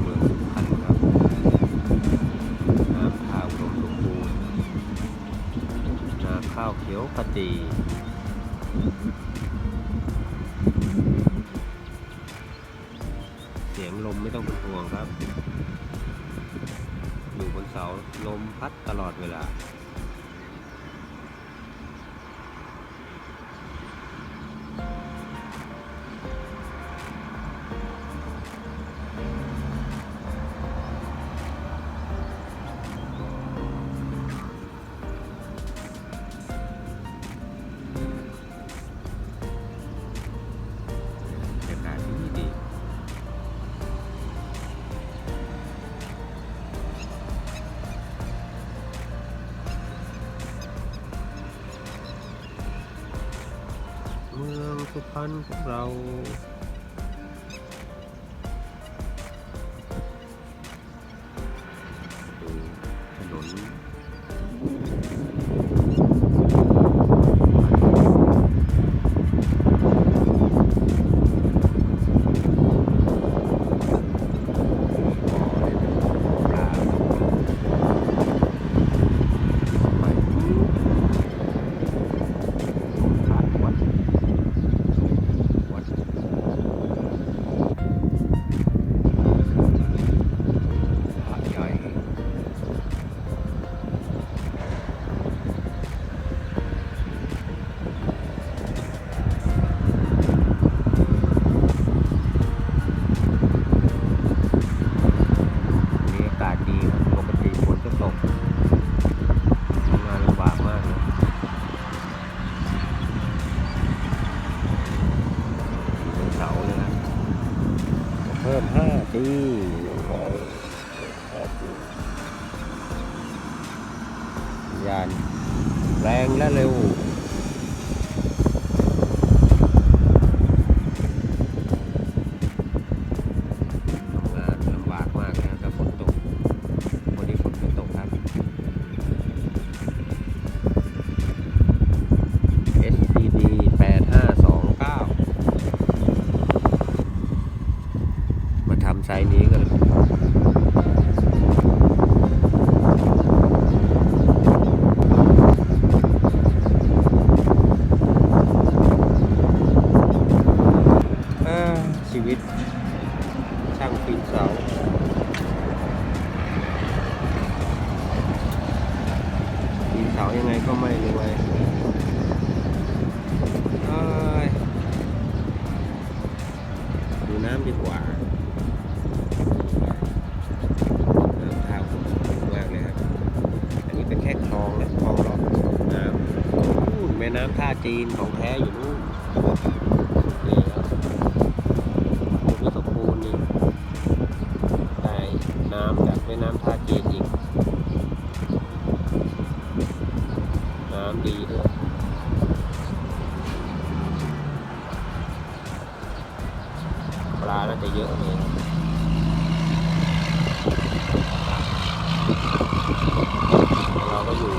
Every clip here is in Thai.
เมือพรรณครัข้าวรมสมบูรณ์ข้าวเขียวขจี สุพรรณของเรา ดียานแรงและเร็ว ชีวิต ช่างปีนเสาปีนเสายังไงก็ไม่รวยดูน้ำดีกว่าน้ำท่าผมสูงมากเลยครับ อันนี้เป็นแค่คลองนะคลองหลอกน้ำแม่น้ำท่าจีนของแท้อยู่นู่น ลาน่าจะเยอะเองเราก็อยู่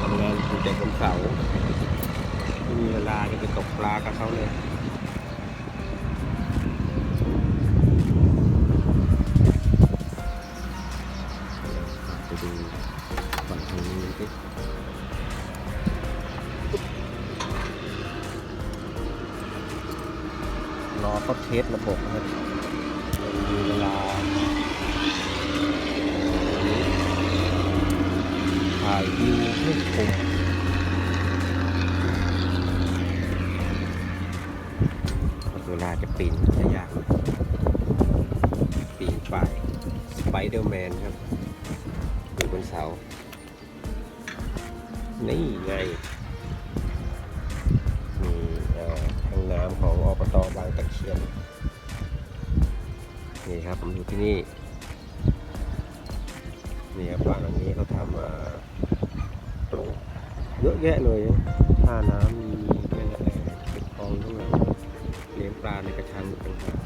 ทำงานอยู่แต่บนเขาไม่มีเวลาจะไปตกปลากับเขาเลย เขาเทสระบบนะครับยังมีเวลาถ่ายวิวให้ชมเวลาจะปีนจะยากปีนป่ายสไปเดอร์แมนครับอยู่บนเสา นี่ไงมีเอ่อทางน้ำของอบตบางตะเียนนี่ครับผมอยู่ที่นี่ นี่ครับบ้านหลังนี้เขาทำเยอะแยะเลยท่าน้ำมีแม่น้ำเป็นคลองด้วยเลี้ยงปลาในกระชังต่างหาก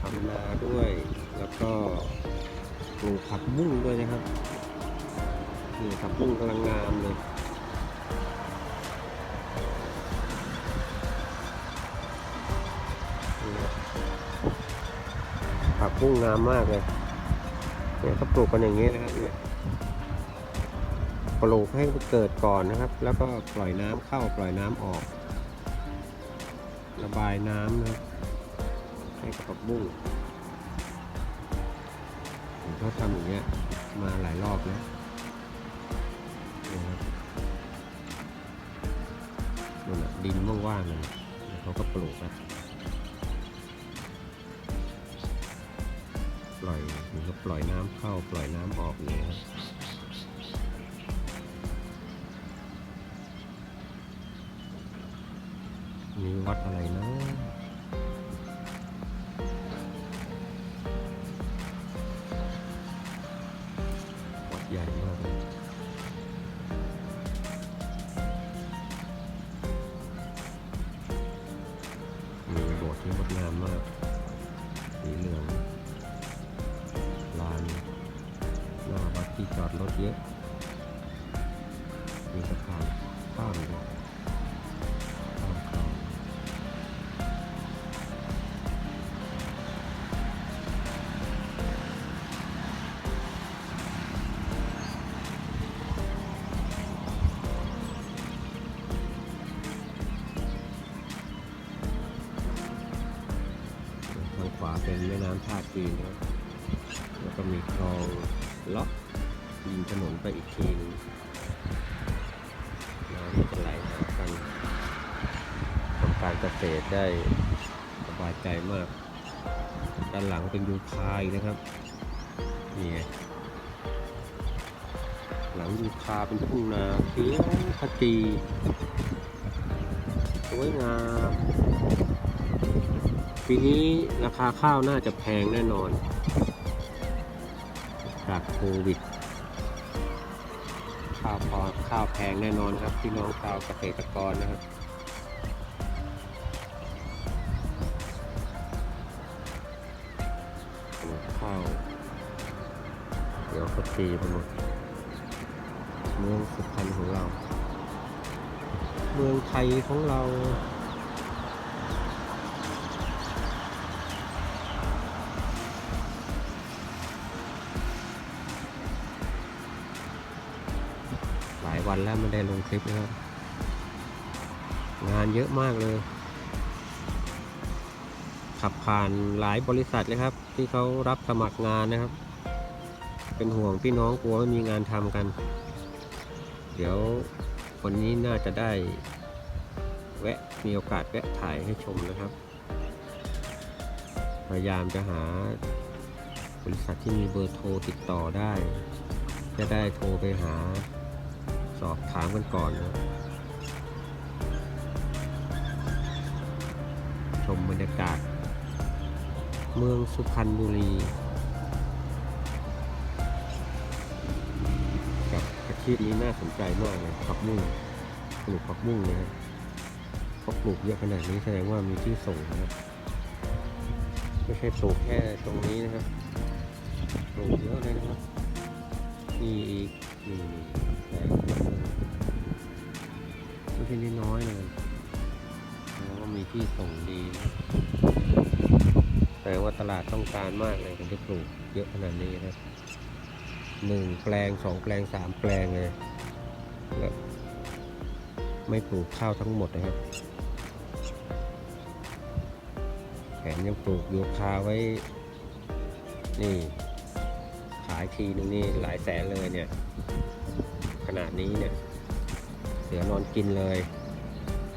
ทำนาด้วย แล้วก็ปลูกผักบุ้งด้วยนะครับนี่ผักบุ้งกำลังงามเลย ผักบุ้งงามมากเลยเนี่ยเขาปลูกกันอย่างนี้นะครับเนี่ยปลูกให้เกิดก่อนนะครับ แล้วก็ปล่อยน้ำเข้าปล่อยน้ำออก ระบายน้ำนะให้กับผักบุ้งผมเขาทำอย่างเงี้ยมาหลายรอบแล้วนะครับนั่นแหะดินว่างๆเลยเขาก็ปลูกนะ ปล่อยมันก็ปล่อยน้ำเข้าปล่อยน้ำออกอย่างเงี้ยครับมีวัดอะไรนะวัดใหญ่มากเลยีนนะแล้วก็มีคลองเลาะยิงถนนไปอีกทีนึงน้ำมันจะไหลหากันทำการเกษตรได้สบายใจมาก ด้านหลังเป็นยูคาอีกนะครับ นี่ไงหลังยูคาเป็นทุ่งนาเขียวขจีสวยงาม ปีนี้ราคาข้าวน่าจะแพงแน่นอน จากโควิด ข้าวพอข้าวแพงแน่นอนครับพี่น้องชาวเกษตรกรนะครับข้าวเดี๋ยวก็ตีไปหมดเมืองสุพรรณของเรา เมืองไทยของเรา วันแล้วไม่ได้ลงคลิปนะครับ งานเยอะมากเลย ขับผ่านหลายบริษัทเลยครับ ที่เขารับสมัครงานนะครับ เป็นห่วงพี่น้องกลัวไม่มีงานทำกัน เดี๋ยววันนี้น่าจะได้ แวะมีโอกาสแวะถ่ายให้ชมนะครับ พยายามจะหาบริษัทที่มีเบอร์โทรติดต่อได้ จะได้โทรไปหา สอบถามกันก่อนนะชมบรรยากาศ เมืองสุพรรณบุรี กับอาชีพนี้น่าสนใจมากเลยผักบุ้งปลูกผักบุ้งนะครับเขาปลูกเยอะขนาดนี้แสดงว่ามีที่ส่งนะครับ ไม่ใช่ปลูกแค่ตรงนี้นะครับ ช่น้อยๆเลยแล้วก็มีที่ส่งดีนะแปลว่าตลาดต้องการมากเลยถึงจะปลูกเยอะขนาดนี้นะครับหนึ่งแปลงสองแปลงสามแปลงเลยแล้วไม่ปลูกข้าวทั้งหมดนะครับแถมยังปลูกโยคาไว้ นี่ ขายทีนึงนี่หลายแสนเลยเนี่ย ขนาดนี้เนี่ย เสือนอนกินเลย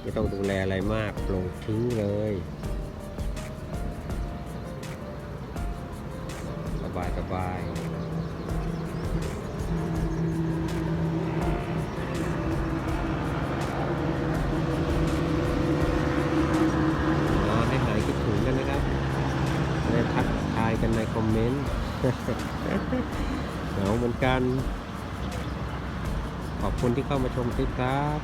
ไม่ต้องดูแลอะไรมากปลูกทิ้งเลย สบายสบายนอให้หายคิดถึงกันนะครับได้ทักทายกันในคอมเมนต์เหงาเหมือนกัน คุณที่เข้ามาชมคลิปครับ